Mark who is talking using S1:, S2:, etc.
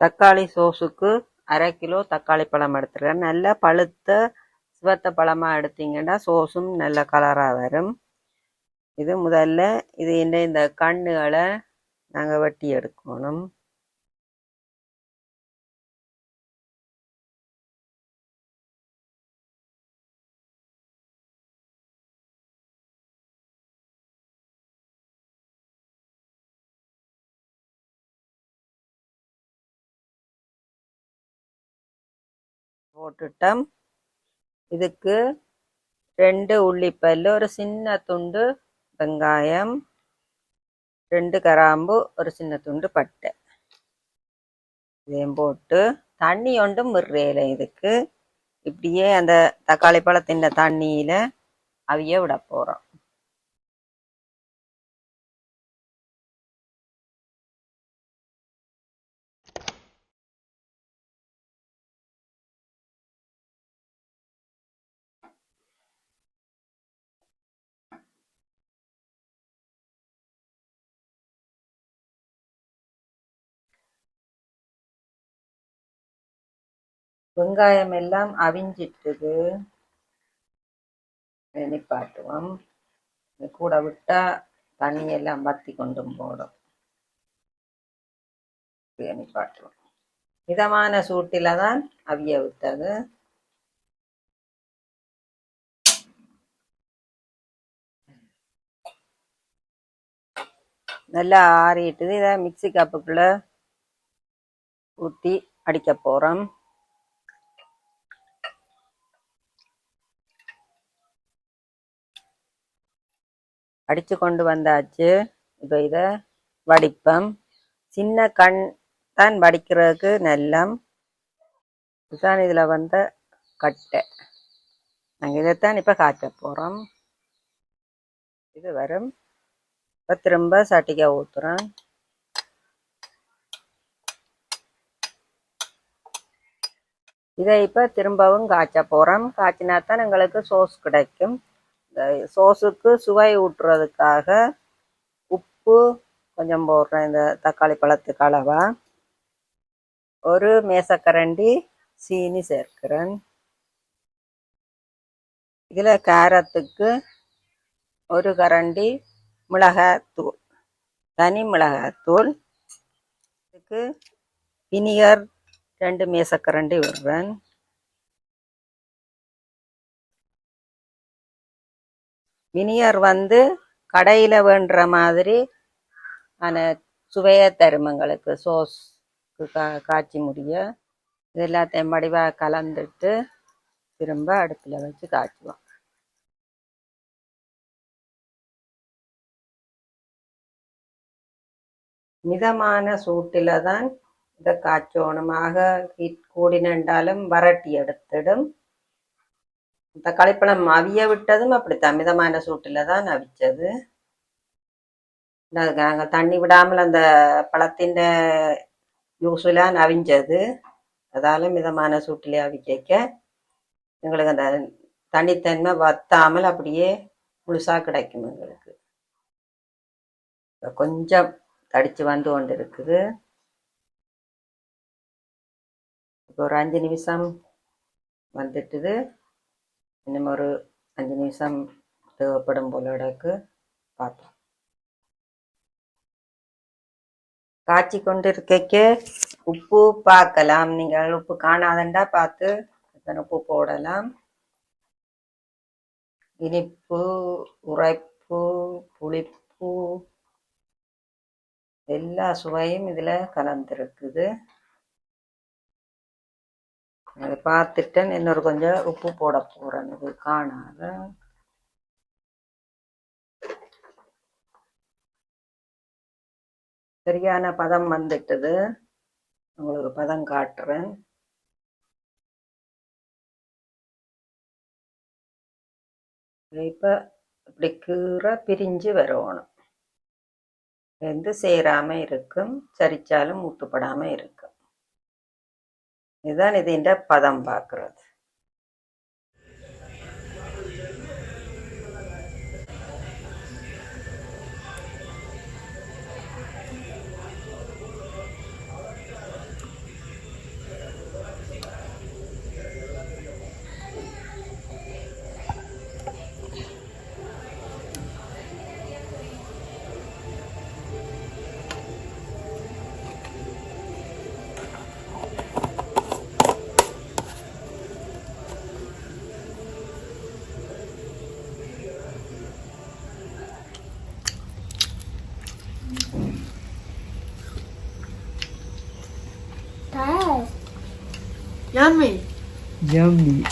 S1: தக்காளி சோஸுக்கு அரை கிலோ தக்காளி பழம் எடுத்துருக்கேன். நல்ல பழுத்த சிவத்த பழமாக எடுத்தீங்கன்னா சோஸும் நல்ல கலராக வரும். இது முதல்ல இது இந்த இந்த கண்ணுகளை நாங்கள் வெட்டி எடுக்கணும். போட்டுட்டோம். இதுக்கு ரெண்டு உள்ளிப்பல் ஒரு சின்ன துண்டு வெங்காயம் ரெண்டு கராம்பு ஒரு சின்ன துண்டு பட்டை. இதையும் போட்டு தண்ணி ஒன்றும் விடுறேல இதுக்கு. இப்படியே அந்த தக்காளி பழத்தின் தண்ணியில அவிய விட போறோம். வெங்காயம் எல்லாம் அவிஞ்சிட்டுது நிப்பாட்டுவோம் கூட விட்டா தண்ணியெல்லாம் வத்தி கொண்டும் போடும். இப்படியே நிப்பாட்டுவோம் மிதமான சூட்டில தான் அவிய விட்டது. நல்லா ஆறிட்டுது. இதை மிக்ஸி கப்புக்குள்ள ஊற்றி அடிக்க போகிறோம் அடித்து கொண்டு வந்தாச்சு. இப்போ இதை வடிப்போம். சின்ன கண் தான் வடிக்கிறதுக்கு நல்லம். இதுதான் இதில் வந்த கட்டை. நாங்கள் இதைத்தான் இப்போ காய்ச்ச போகிறோம் இது வரும். இப்போ திரும்ப சட்டிக்காய் ஊற்றுறோம் இதை இப்போ திரும்பவும் காய்ச்ச போகிறோம் காய்ச்சினா தான் எங்களுக்கு சோஸ் கிடைக்கும். சோஸுக்கு சுவை ஊட்டுறதுக்காக உப்பு கொஞ்சம் போடுறேன் இந்த தக்காளி பழத்துக்கு அளவா. ஒரு மேசக்கரண்டி சீனி சேர்க்கிறேன். இதில் கேரத்துக்கு ஒரு கரண்டி மிளகாத்தூள் தனி மிளகாத்தூள். இதுக்கு வினிகர் ரெண்டு மேசக்கரண்டி விடுறேன். வினியர் வந்து கடையில் வேண்டுற மாதிரி அந்த சுவையை தரும் எங்களுக்கு. சோஸ்க்கு கா காய்ச்சி முடிய இது எல்லாத்தையும் வடிவாக கலந்துட்டு திரும்ப அடுப்பில் வச்சு காய்ச்சுவோம். மிதமான சூட்டில் தான் இதை காய்ச்சோணுமாக ஹீட் கூடினென்றாலும் வரட்டி எடுத்துடும். தக்காளி பழம் அவிய விட்டதும் அப்படித்தான். மிதமான சூட்டில் தான் அவிச்சது நாங்கள் தண்ணி விடாமல் அந்த பழத்தின் ஜூஸெலாம் அவிஞ்சது அதால் மிதமான சூட்டிலே அவிக்க எங்களுக்கு அந்த தனித்தன்மை வத்தாமல் அப்படியே முழுசாக கிடைக்கும் எங்களுக்கு. கொஞ்சம் தடிச்சு வந்து கொண்டு இருக்குது இப்போ ஒரு அஞ்சு நிமிஷம் வந்துட்டுது. இன்னும் ஒரு அஞ்சு நிமிஷம் தேவைப்படும் போல இடக்கு பார்த்தோம் காய்ச்சி கொண்டிருக்க உப்பு பார்க்கலாம். நீங்கள் உப்பு காணாதண்டா பார்த்து உப்பு போடலாம்? இனிப்பு உரைப்பு புளிப்பு எல்லா சுவையும் இதில் கலந்துருக்குது. அதை பார்த்துட்டு இன்னொரு கொஞ்சம் உப்பு போட போகிறேன் இது காணாத. சரியான பதம் வந்துட்டுது. உங்களுக்கு பதம் காட்டுறேன். இப்போ இப்படி கீரை பிரிஞ்சு வரணும். வெந்து சேராமல் இருக்கும். சரிச்சாலும் ஊட்டுப்படாமல் இருக்கும். இதுதான் இதுன்ற பதம் பார்க்கறது.
S2: Yummy.
S3: Yummy.